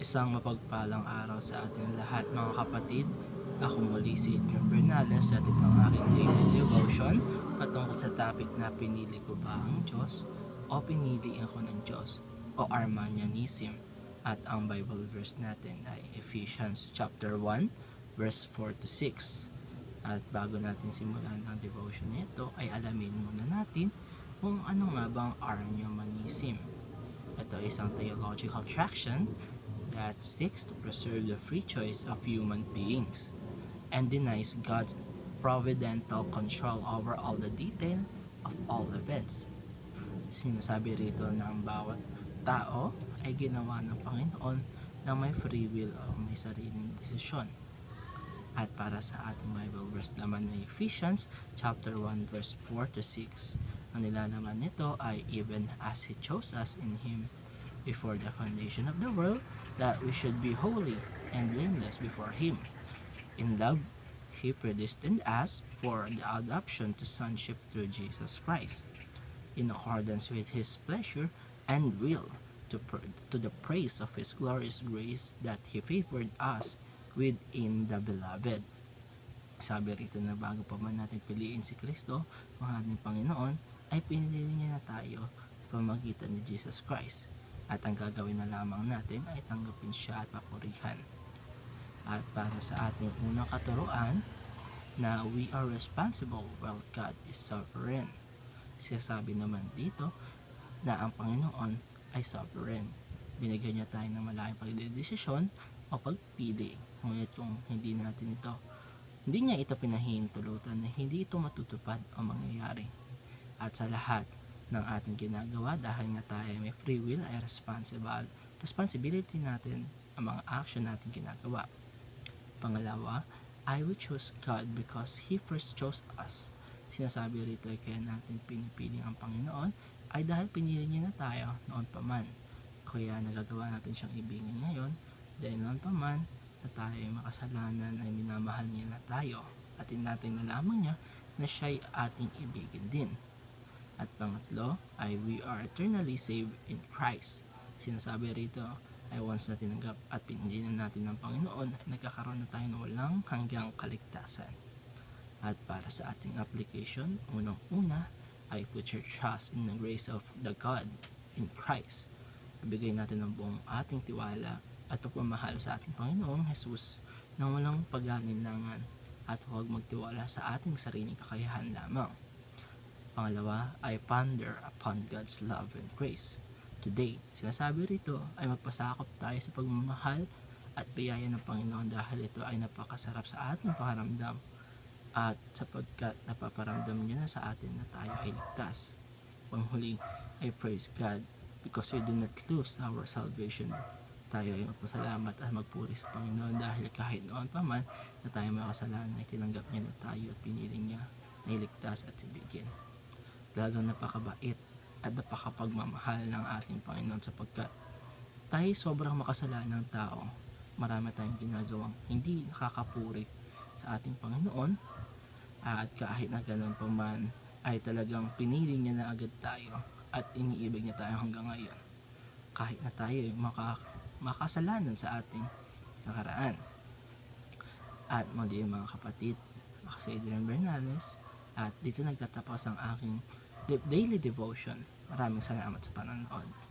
Isang mapagpalang araw sa ating lahat mga kapatid. Ako muli si Adrian Bernales at ito ang aking daily devotion patungkol sa topic na pinili ko ba ang Diyos o pinili ako ng Diyos o Armanianism. At ang Bible verse natin ay Ephesians chapter 1 verse 4 to 6. At bago natin simulan ang devotion nito ay alamin muna natin kung ano nga bang Armanianism. Ito ay isang theological traction that seeks to preserve the free choice of human beings and denies God's providential control over all the detail of all events. Sinasabi rito na bawat tao ay ginawa ng Panginoon na may free will o may sariling desisyon. At para sa ating Bible verse naman na Ephesians chapter 1 verse 4 to 6. Ang nilalaman nito ay even as He chose us in Him before the foundation of the world that we should be holy and blameless before Him. In love, He predestined us for the adoption to sonship through Jesus Christ, in accordance with His pleasure and will, to, to the praise of His glorious grace that He favored us with in the Beloved. Sabi rito na bago pa man natin piliin si Kristo, ang ating Panginoon, ay pinili niya na tayo pamagitan ni Jesus Christ at ang gagawin na lamang natin ay tanggapin siya at papurihan. At para sa ating unang katuruan, na we are responsible while God is sovereign. Sinasabi naman dito na ang Panginoon ay sovereign. Binigyan niya tayo ng malaking pagdedesisyon o pagpili. Ngunit kung hindi natin ito, hindi niya ito pinahihintulutan na hindi ito matutupad o mangyayari. At sa lahat, ng ating ginagawa dahil nga tayo may free will ay responsible responsibility natin ang mga action natin ginagawa. Pangalawa I will choose God because He first chose us. Sinasabi rito ay kaya natin pinipili ang Panginoon ay dahil pinili niya na tayo noon pa man. Kaya nagagawa natin siyang ibigin ngayon dahil noon pa man na tayo ay makasalanan ay minamahal niya na tayo. At natin nalaman niya na siya ay ating ibigin din at pangatlo ay we are eternally saved in Christ. Sinasabi rito ay once na tinanggap at pinili na natin ng Panginoon, nagkakaroon na tayo ng walang hanggang kaligtasan. At para sa ating application, unang-una ay put your trust in the grace of the God in Christ. Ibigay natin ang buong ating tiwala at pagmamahal sa ating Panginoong Jesus na walang pag-alinlangan at huwag magtiwala sa ating sariling kakayahan lamang. Pangalawa ay ponder upon God's love and grace. Today, sinasabi rito ay magpasakop tayo sa pagmamahal at biyaya ng Panginoon dahil ito ay napakasarap sa ating pakaramdam at sapagkat napaparamdam niya na sa atin na tayo ay ligtas. Panghuli ay praise God because we do not lose our salvation. Tayo ay magpasalamat at magpuri sa Panginoon dahil kahit noon pa man na tayo may kasalanan ay tinanggap niya na tayo at pinili niya na iligtas at ibigin talagang napakabait at napakapagmamahal ng ating Panginoon sapagkat tayo sobrang makasalanang tao. Marami tayong ginagawang hindi nakakapuri sa ating Panginoon at kahit na ganun pa man ay talagang pinili niya na agad tayo at iniibig niya tayo hanggang ngayon. Kahit na tayo ay maka, makasalanan sa ating nakaraan. At muli mga kapatid, ako si Adrian Bernales at dito nagtatapos ang aking daily devotion. Maraming salamat sa panonood.